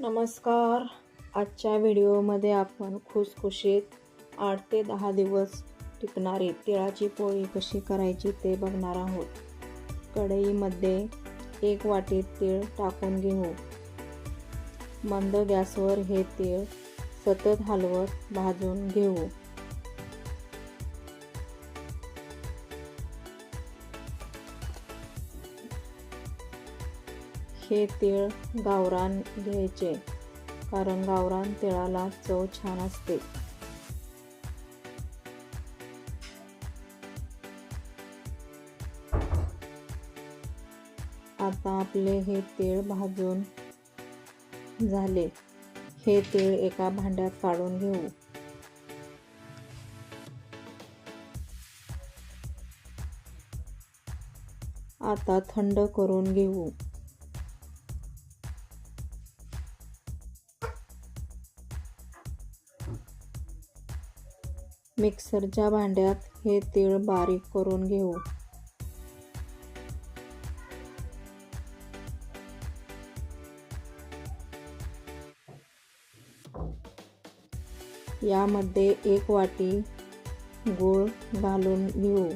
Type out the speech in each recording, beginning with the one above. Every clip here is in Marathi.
नमस्कार. आजच्या व्हिडिओमध्ये आपण खुसखुशीत आठ ते दहा दिवस टिकणारी तिळाची पोळी कशी करायची ते बघणार आहोत. कढईमध्ये एक वाटी तीळ टाकून घेऊ. मंद गॅसवर हे तीळ सतत हलवत भाजून घेऊ. हे तीळ गावरान घ्यायचे कारण गावरान तिळाला चव छान असते. आता आपले हे तीळ भाजून झाले. हे तीळ एका भांड्यात काढून घेऊ. आता थंड करून घेऊ. मिक्सरच्या भांड्यात हे तीळ बारीक करून घेऊ. यामध्ये एक वाटी गूळ घालून घेऊ.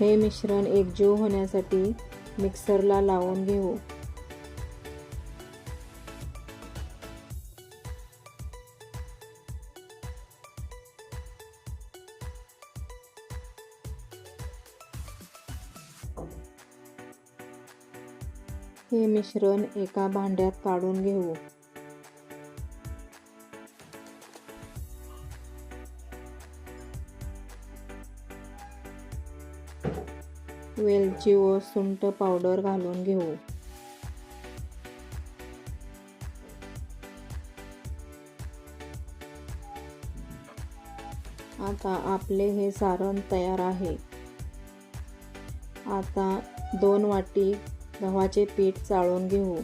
हे मिश्रण एकजीव होण्यासाठी मिक्सरला लावून घेऊ. हे मिश्रण एका भांड्यात काढून घेऊ. वेलची व सुंट पावडर घालून घेऊ. आता आपले हे सारण तयार आहे. आता दोन वाटी गव्हाचे पीठ चाळून घेऊ.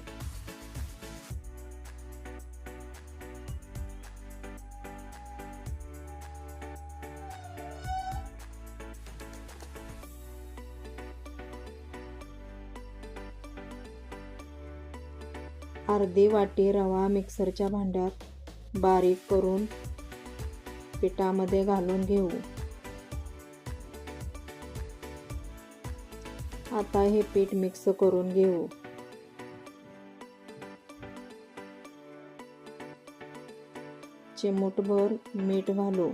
अर्धी वाटी रवा मिक्सरच्या भांड्यात बारीक करून पिठामध्ये घालून घेऊ. आता हे पीठ मिक्स करून घेऊ. चिमूटभर मीठ घालू.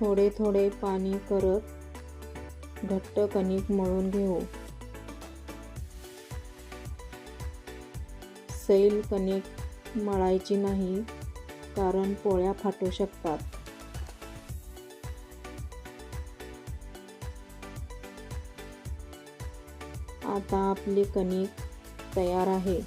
थोडे थोडे पाणी करत घट्ट कणिक मळून घेऊ. सैल कणिक मळायची नाही कारण पोळ्या फाटू शकतात. आता आपली कणिक तयार आहे.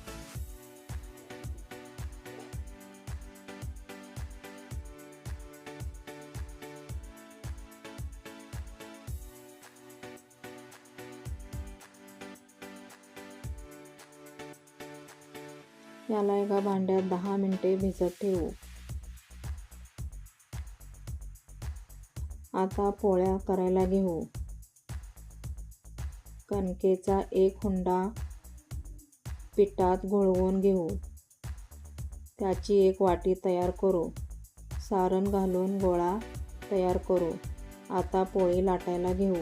याला एका भांड्यात दहा मिनटे भिजत ठेवू. आता पोळ्या करायला घेऊ. कणकेचा एक हुंडा पिठात घोळवून घेऊ. त्याची एक वाटी तयार करू. सारण घालून गोळा तयार करू. आता पोळी लाटायला घेऊ.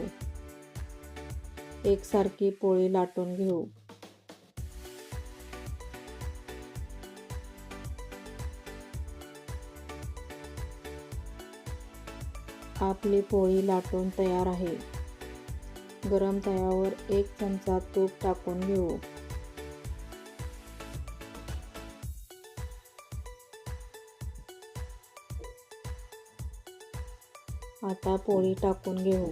एकसारखी पोळी लाटून घेऊ. आपली पोळी लाटून तयार आहे. गरम तव्यावर एक चमचा तूप टाकून घेऊ. आता पोळी टाकून घेऊ.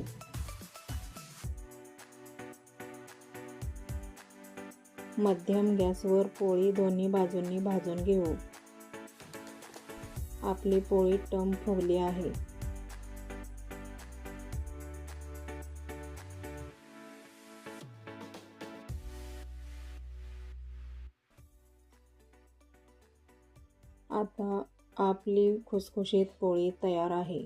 मध्यम गॅसवर पोळी दोन्ही बाजूंनी भाजून घेऊ. आपली पोळी टम फुगली आहे. आता आपली खुसखुशीत पोळी तयार आहे.